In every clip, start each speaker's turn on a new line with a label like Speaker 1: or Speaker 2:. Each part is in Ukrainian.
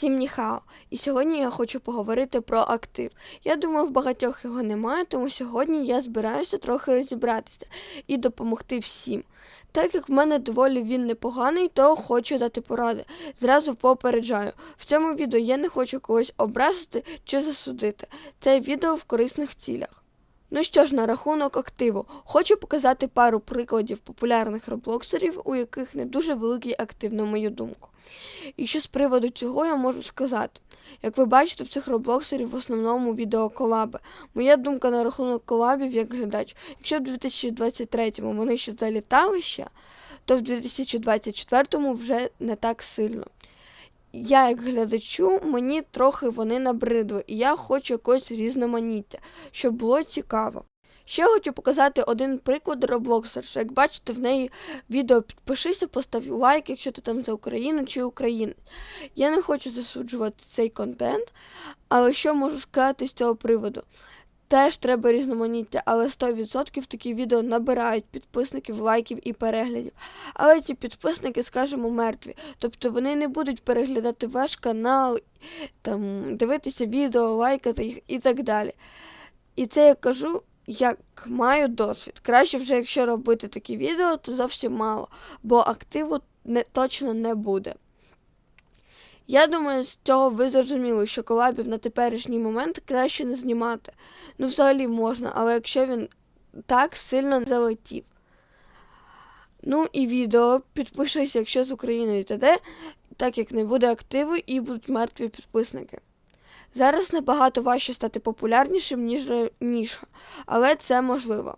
Speaker 1: Всім ніхао! І сьогодні я хочу поговорити про актив. Я думаю, в багатьох його немає, тому сьогодні я збираюся трохи розібратися і допомогти всім. Так як в мене доволі він непоганий, то хочу дати поради. Зразу попереджаю. В цьому відео я не хочу когось образити чи засудити. Це відео в корисних цілях. Ну що ж, на рахунок активу, хочу показати пару прикладів популярних роблоксерів, у яких не дуже великий актив, на мою думку. І що з приводу цього я можу сказати. Як ви бачите, в цих роблоксерів в основному відеоколаби. Моя думка на рахунок колабів як глядач. Якщо в 2023-му вони ще залітали ще, то в 2024-му вже не так сильно. Я, як глядачу, мені трохи вони набридли, і я хочу якогось різноманіття, щоб було цікаво. Ще хочу показати один приклад роблоксерша. Як бачите, в неї відео підпишися, постав лайк, якщо ти там за Україну чи українець. Я не хочу засуджувати цей контент, але що можу сказати з цього приводу? Теж треба різноманіття, але 100% такі відео набирають підписників, лайків і переглядів. Але ці підписники, скажімо, мертві. Тобто вони не будуть переглядати ваш канал, там, дивитися відео, лайкати їх і так далі. І це я кажу, як маю досвід. Краще вже, якщо робити такі відео, то зовсім мало, бо активу не, точно не буде. Я думаю, з цього ви зрозуміли, що колабів на теперішній момент краще не знімати. Ну, взагалі можна, але якщо він так сильно залетів. Ну і відео підпишися, якщо з України і т.д., так як не буде активу і будуть мертві підписники. Зараз набагато важче стати популярнішим, ніж раніше, але це можливо.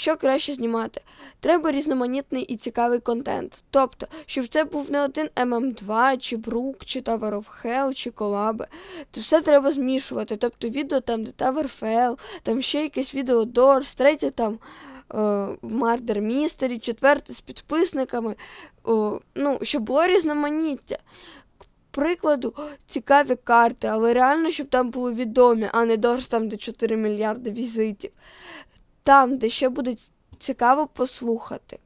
Speaker 1: Що краще знімати? Треба різноманітний і цікавий контент. Тобто, щоб це був не один MM2, чи Брук, чи Tower of Hell, чи колаби. Це все треба змішувати. Тобто відео там, де Tower Fell, там ще якесь відео Doors, третє там Murder Mystery, четверте з підписниками. О, ну, щоб було різноманіття. Прикладу, цікаві карти, але реально, щоб там були відомі, а не Doors там, де 4 мільярди візитів там, де ще буде цікаво послухати.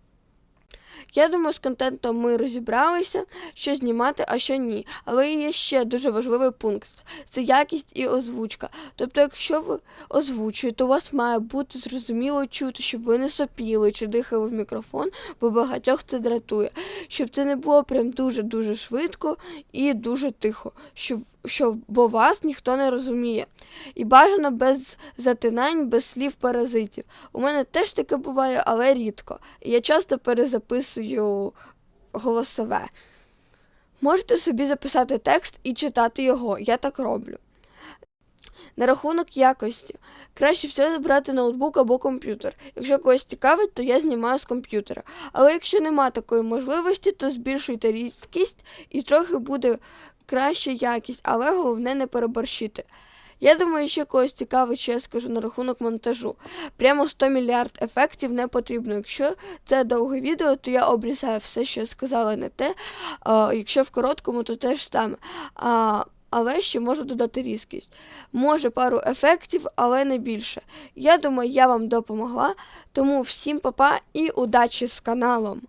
Speaker 1: Я думаю, з контентом ми розібралися, що знімати, а що ні. Але є ще дуже важливий пункт це якість і озвучка. Тобто, якщо ви озвучуєте, у вас має бути зрозуміло чути, щоб ви не сопіли чи дихали в мікрофон, бо багатьох це дратує. Щоб це не було прям дуже-дуже швидко і дуже тихо, щоб, щоб, бо вас ніхто не розуміє. І бажано без затинань, без слів паразитів. У мене теж таке буває, але рідко. Я часто перезаписую голосове. Можете собі записати текст і читати його. Я так роблю. На рахунок якості. Краще все брати ноутбук або комп'ютер. Якщо когось цікавить, то я знімаю з комп'ютера. Але якщо нема такої можливості, то збільшуйте різкість і трохи буде краща якість, але головне не переборщити. Я думаю, ще когось цікавить, що я скажу на рахунок монтажу. Прямо 100 мільярд ефектів не потрібно. Якщо це довге відео, то я обрізаю все, що я сказала, не те. А, якщо в короткому, то теж саме. А, але ще можу додати різкість. Може пару ефектів, але не більше. Я думаю, я вам допомогла. Тому всім папа і удачі з каналом.